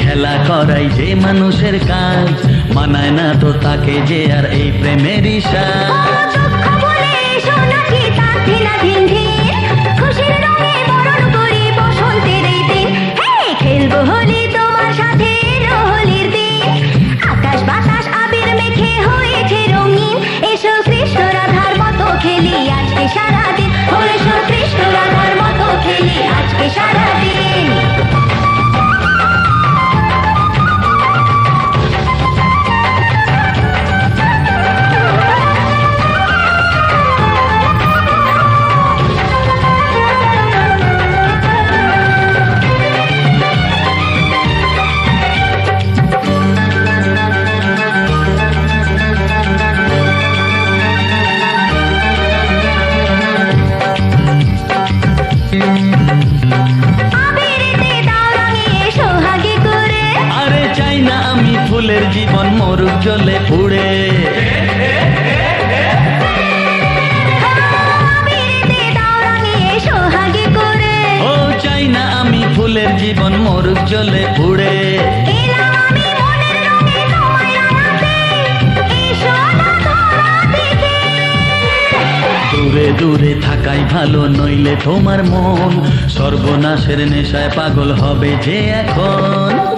খেলা করাই যে মানুষের কাজ মানায় না তো তাকে যে আর এই প্রেমেরই সাজ। ফুলের জীবন মরুক জলে পুড়ে। ও, চাই না আমি ফুলের জীবন মরুক জলে পুড়ে। দূরে দূরে থাকাই ভালো, নইলে তোমার মন সর্বনাশের নেশায় পাগল হবে যে এখন।